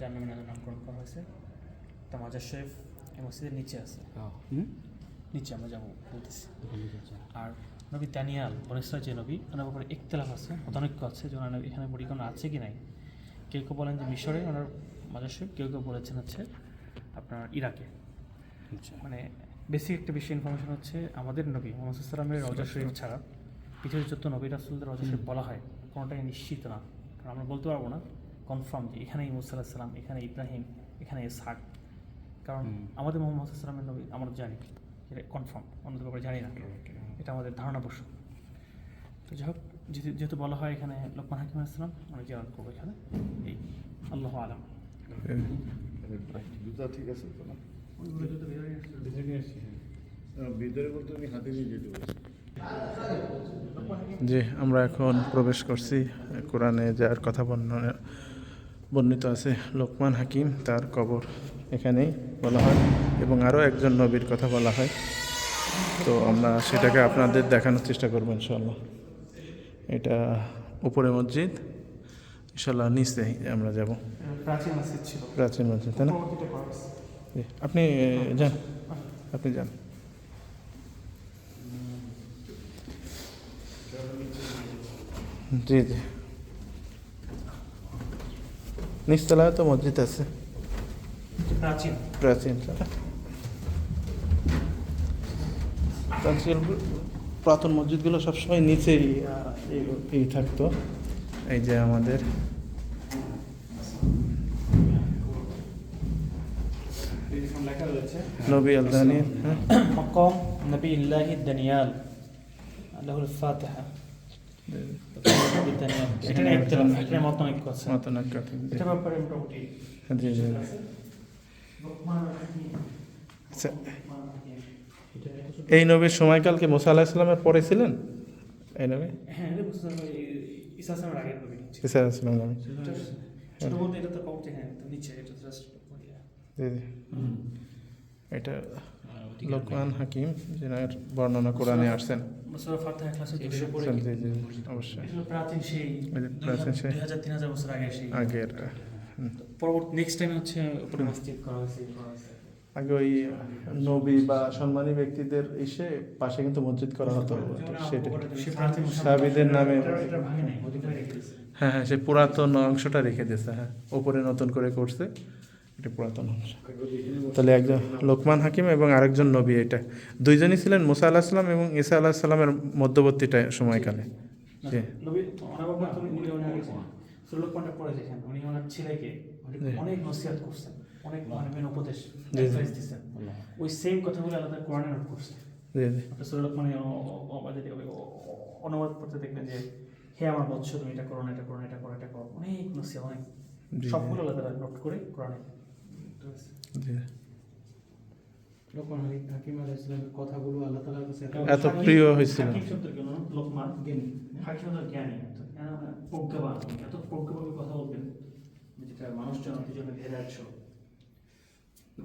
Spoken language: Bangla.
যার নামে নামে নামকরণ করা হয়েছে। তা মাজার শরীফ এই মসজিদের নিচে আছে। নিচে আমরা যাব বলতেছি। আর নবী দানিয়াল বনেশ্বর যে নবী ওনার ব্যাপারে একতলাফ আছে মতানৈক্য আছে যে ওনার এখানে বড়িকোনা আছে কি নাই। কেউ কেউ বলেন যে মিশরে ওনার মাজার শরীফ কেউ কেউ বলেছেন হচ্ছে আপনার ইরাকে। আচ্ছা। মানে বেসিক একটা বেশি ইনফরমেশন হচ্ছে আমাদের নবী মোহাম্মদ সাল্লামের রজা শরীফ ছাড়া পৃথিবীর যত নবী রাসুলদের রজা শরীফ বলা হয়। কোনোটাই নিশ্চিত না। কারণ আমরা বলতে পারব না। কনফার্ম যে এখানে মুসা সাল্লাম এখানে ইব্রাহিম এখানে ইসহাক। কারণ আমাদের মোহাম্মদ সাল্লামের নবী আমরা জানি এটা কনফার্ম অন্যদের ব্যাপারে জানি না। এটা আমাদের ধারণা বসু তো যাই হোক যেহেতু যেহেতু বলা হয় এখানে লোকমান হাকিম আসসালাম আমরা জিয়ারত করব এখানে। এই আল্লাহ আলম। জুতা ঠিক আছে তো না? ভিতরে বলতে আমি হাতে নিয়ে যেতে পারছি জি আমরা এখন প্রবেশ করছি কোরআনে যার কথা বর্ণনা বর্ণিত আছে। লোকমান হাকিম তার কবর এখানেই বলা হয় এবং আরও একজন নবীর কথা বলা হয়। তো আমরা সেটাকে আপনাদের দেখানোর চেষ্টা করব ইনশাল্লাহ এটা উপরে মসজিদ। ইনশাল্লাহ নিচে আমরা যাব। প্রাচীন মসজিদ ছিল। প্রাচীন মসজিদ তাই না? আপনি যান। আপনি যান। জি জি। নিচতলায় তো মসজিদ আছে। প্রাচীন। প্রাচীন প্রাথম মসজিদগুলো সবসময় নিচেই এই থাকতো। এই যে আমাদের। নবী আল দানিয়াল হ্যাঁ। মকম নবী ইল্লাহি দানিয়াল আল্লাহুল ফাতিহা। এই নবীর সময়কালকে মোসা আলাহ ইসলামের পরে ছিলেন? এই নবী? ইসা আসলাম জি জি। এটা লোকমান হাকিম যেনার বর্ণনা কোরআনে আসছেন। অবশ্যই। প্রাচীন সেই প্রাচীন সেই- বছর আগে সেই আগের পরবর্তী নেক্সট টাইম হচ্ছে উপরে মসজিদ করা হয়েছে আগে ওই নবী বা সম্মানী ব্যক্তিদের এসে পাশে কিন্তু মসজিদ করা হতো। সেটা নামে। হ্যাঁ হ্যাঁ সে পুরাতন অংশটা রেখে দিয়েছে হ্যাঁ। ওপরে নতুন করে করছে। এটা পুরাতন অংশ তাহলে একজন লোকমান হাকিম এবং আরেকজন নবী এটা। দুইজনই ছিলেন মুসা আল্লাহ সাল্লাম এবং ঈসা আল্লাহ সাল্লামের মধ্যবর্তী সময়কালে। জি। উনি ওনার ছেলেকে অনেক নসিহত করছেন। অনেক উপদেশ দিচ্ছেন ওই সেম কথাগুলো আলাদা কোরআনে নোট করছে। জি জি। আপনি মানে অনুবাদ করতে দেখবেন যে হে আমার বৎস তুমি এটা করো এটা করো এটা করো এটা করো। অনেক অনেক। সবগুলো আলাদা নোট করে কোরআনে এত এত প্রিয় হয়েছিল। কথা বলবেন? যেটা মানুষজন জন্য হেরে আসছো